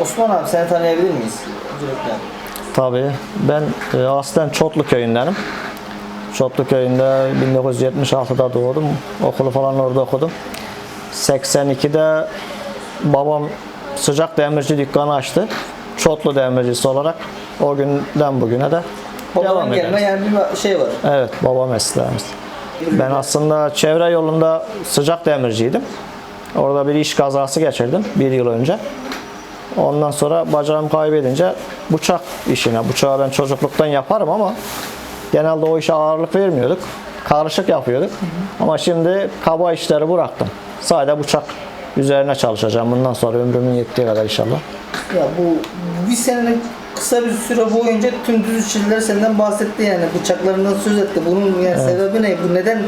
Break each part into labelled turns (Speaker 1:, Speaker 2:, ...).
Speaker 1: Osman abi seni tanıyabilir miyiz? Öncelikle.
Speaker 2: Tabii. Ben e, aslen Çotlu köyündenim. Çotlu köyünde 1976'da doğdum. Okulu falan orada okudum. 82'de babam sıcak demirci dükkanı açtı. Çotlu demircisi olarak o günden bugüne de
Speaker 1: Babanın
Speaker 2: devam ediyoruz.
Speaker 1: gelme yani bir şey var.
Speaker 2: Evet, baba mesleğimiz. Ben aslında çevre yolunda sıcak demirciydim. Orada bir iş kazası geçirdim bir yıl önce. Ondan sonra bacağımı kaybedince bıçak işine, bıçağı ben çocukluktan yaparım ama genelde o işe ağırlık vermiyorduk. Karışık yapıyorduk. Ama şimdi kaba işleri bıraktım. Sadece bıçak üzerine çalışacağım bundan sonra ömrümün yettiği kadar inşallah.
Speaker 1: Ya bu bir senelik kısa bir süre boyunca tüm düz işçiler senden bahsetti yani bıçaklarından söz etti. Bunun yani sebebi ne? Bu neden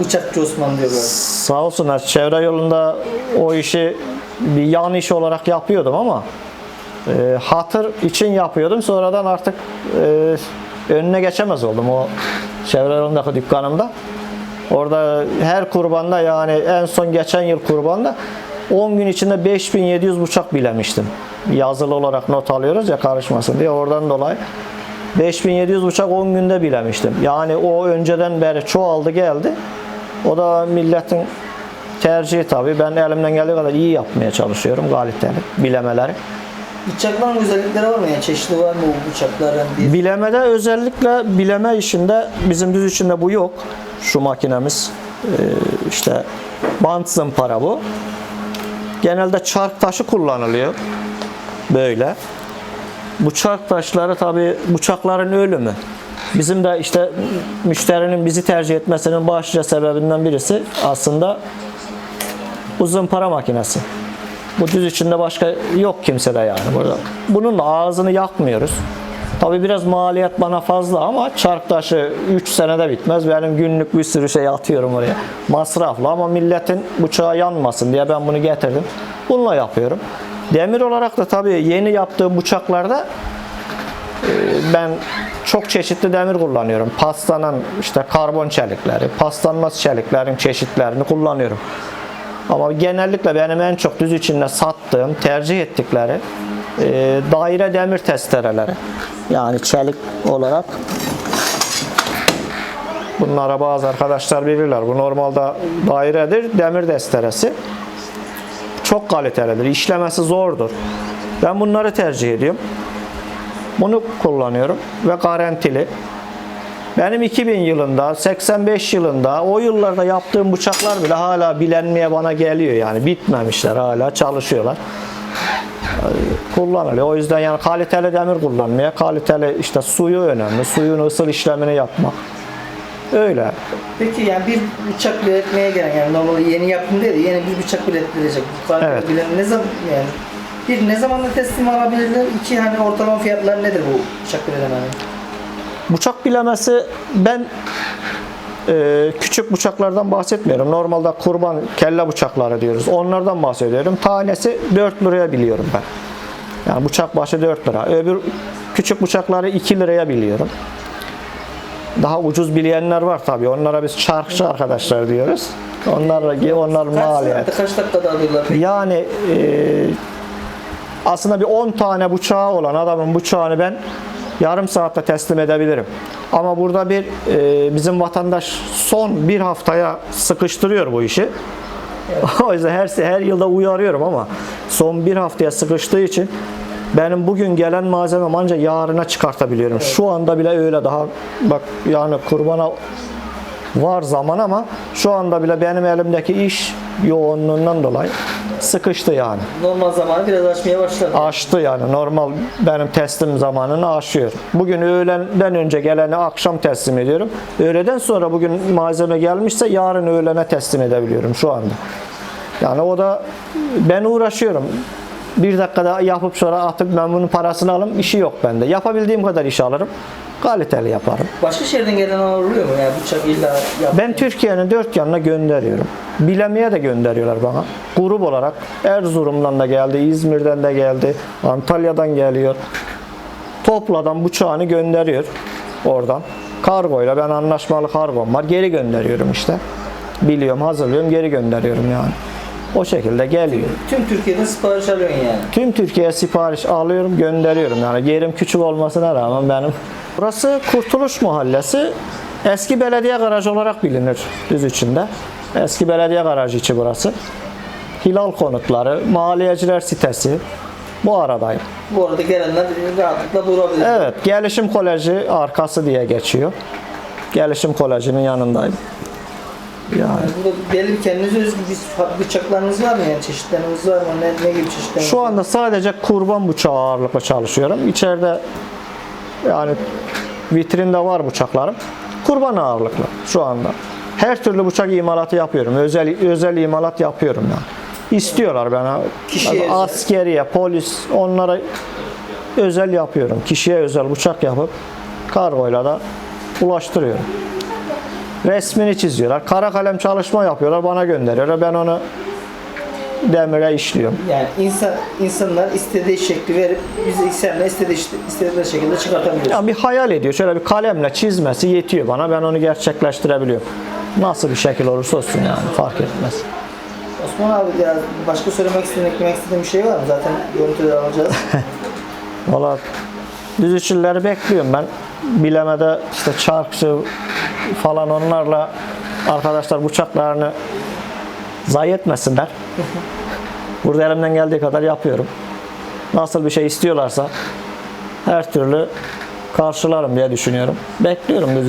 Speaker 1: bıçakçı Osman diyorlar?
Speaker 2: Sağ olsunlar çevre yolunda o işi bir yan iş olarak yapıyordum ama e, hatır için yapıyordum. Sonradan artık e, önüne geçemez oldum o çevre yolundaki dükkanımda. Orada her kurbanda yani en son geçen yıl kurbanda 10 gün içinde 5700 bıçak bilemiştim. Yazılı olarak not alıyoruz ya karışmasın diye oradan dolayı 5700 bıçak 10 günde bilemiştim. Yani o önceden beri çoğaldı geldi. O da milletin tercihi tabii. Ben elimden geldiği kadar iyi yapmaya çalışıyorum kaliteli bilemeleri.
Speaker 1: Bıçakların özellikleri var mı? Yani çeşitli var mı bu bıçakların? Bir...
Speaker 2: Bilemede özellikle bileme işinde bizim düz içinde bu yok. Şu makinemiz e, işte bant zımpara bu. Genelde çark taşı kullanılıyor. Böyle. Bu çark taşları tabi bıçakların ölümü. Bizim de işte müşterinin bizi tercih etmesinin başlıca sebebinden birisi aslında bu zımpara makinesi. Bu düz içinde başka yok kimsede yani burada. Bunun ağzını yakmıyoruz. Tabi biraz maliyet bana fazla ama çark taşı 3 senede bitmez. Benim günlük bir sürü şey atıyorum oraya. Masraflı ama milletin bıçağı yanmasın diye ben bunu getirdim. Bununla yapıyorum. Demir olarak da tabi yeni yaptığım bıçaklarda e, ben çok çeşitli demir kullanıyorum. Pastanın işte karbon çelikleri, paslanmaz çeliklerin çeşitlerini kullanıyorum. Ama genellikle benim en çok düz içinde sattığım, tercih ettikleri e, daire demir testereleri. Yani çelik olarak. Bunlara bazı arkadaşlar bilirler. Bu normalde dairedir, demir testeresi. Çok kalitelidir. İşlemesi zordur. Ben bunları tercih ediyorum. Bunu kullanıyorum ve garantili. Benim 2000 yılında, 85 yılında o yıllarda yaptığım bıçaklar bile hala bilenmeye bana geliyor yani bitmemişler hala çalışıyorlar. Ee, Kullanılıyor. O yüzden yani kaliteli demir kullanmaya, kaliteli işte suyu önemli. Suyun ısıl işlemini yapmak. Öyle.
Speaker 1: Peki yani bir bıçak üretmeye gelen yani normalde yeni yapım değil de yeni bir bıçak farkı
Speaker 2: Evet.
Speaker 1: bilen ne zaman yani bir ne zamanda teslim alabilirler? İki hani ortalama fiyatlar nedir bu bıçak üretenlerin?
Speaker 2: Bıçak bilemesi ben e, küçük bıçaklardan bahsetmiyorum. Normalde kurban kelle bıçakları diyoruz. Onlardan bahsediyorum. Tanesi 4 liraya biliyorum ben. Yani bıçak başı 4 lira. Öbür küçük bıçakları 2 liraya biliyorum. Daha ucuz bileyenler var tabii. Onlara biz çarkçı arkadaşlar diyoruz. Onlar onlar
Speaker 1: Kaç
Speaker 2: maliyet.
Speaker 1: saatte kaç dakikada alıyorlar?
Speaker 2: Yani e, aslında bir 10 tane bıçağı olan adamın bıçağını ben yarım saatte teslim edebilirim. Ama burada bir e, bizim vatandaş son bir haftaya sıkıştırıyor bu işi. o yüzden her her yılda uyarıyorum ama son bir haftaya sıkıştığı için benim bugün gelen malzemem ancak yarına çıkartabiliyorum. Şu anda bile öyle daha bak yani kurbana var zaman ama şu anda bile benim elimdeki iş yoğunluğundan dolayı sıkıştı yani.
Speaker 1: Normal zamanı biraz açmaya başladı.
Speaker 2: Aştı yani normal benim teslim zamanını aşıyor. Bugün öğlenden önce geleni akşam teslim ediyorum. Öğleden sonra bugün malzeme gelmişse yarın öğlene teslim edebiliyorum şu anda. Yani o da ben uğraşıyorum. Bir dakikada yapıp sonra atıp ben bunun parasını alırım. işi yok bende. Yapabildiğim kadar iş alırım. Kaliteli yaparım.
Speaker 1: Başka şehirden gelen oluyor mu? Yani bıçak illa yap.
Speaker 2: Ben Türkiye'nin dört yanına gönderiyorum. Bilemeye de gönderiyorlar bana. Grup olarak Erzurum'dan da geldi, İzmir'den de geldi, Antalya'dan geliyor. Topladan bıçağını gönderiyor oradan. Kargoyla ben anlaşmalı kargom var. Geri gönderiyorum işte. Biliyorum, hazırlıyorum, geri gönderiyorum yani. O şekilde geliyor.
Speaker 1: Tüm Türkiye'de sipariş alıyorsun yani.
Speaker 2: Tüm Türkiye'ye sipariş alıyorum, gönderiyorum. Yani yerim küçük olmasına rağmen benim. Burası Kurtuluş Mahallesi. Eski belediye garajı olarak bilinir düz içinde. Eski belediye garajı içi burası. Hilal konutları, maliyeciler sitesi. Bu aradayım.
Speaker 1: Bu arada gelenler rahatlıkla bulabilir.
Speaker 2: Evet, Gelişim Koleji arkası diye geçiyor. Gelişim Koleji'nin yanındayım. Yani
Speaker 1: Burada belli kendinize özgü bıçaklarınız var mı yani çeşitleriniz var mı? Ne, ne gibi çeşitleriniz
Speaker 2: Şu anda sadece kurban bıçağı ağırlıklı çalışıyorum. İçeride yani vitrinde var bıçaklarım. Kurban ağırlıklı şu anda. Her türlü bıçak imalatı yapıyorum. Özel özel imalat yapıyorum yani. İstiyorlar bana.
Speaker 1: Kişiye.
Speaker 2: Askeriye, polis onlara özel yapıyorum. Kişiye özel bıçak yapıp kargoyla da ulaştırıyorum. Resmini çiziyorlar. Kara kalem çalışma yapıyorlar. Bana gönderiyorlar. Ben onu demire işliyorum.
Speaker 1: Yani insan insanlar istediği şekli verip bize isterler istediği istedikleri şekilde çıkartabiliyoruz.
Speaker 2: Ya bir hayal ediyor. Şöyle bir kalemle çizmesi yetiyor bana. Ben onu gerçekleştirebiliyorum. Nasıl bir şekil olursa olsun yani fark etmez.
Speaker 1: Osman abi ya başka söylemek istediğin, eklemek istediğin bir şey var mı? Zaten görüntüleri alacağız.
Speaker 2: Valla düz üçlüleri bekliyorum ben. Bilemede işte çarkçı falan onlarla arkadaşlar bıçaklarını zayi etmesinler. Burada elimden geldiği kadar yapıyorum. Nasıl bir şey istiyorlarsa her türlü karşılarım diye düşünüyorum. Bekliyorum düz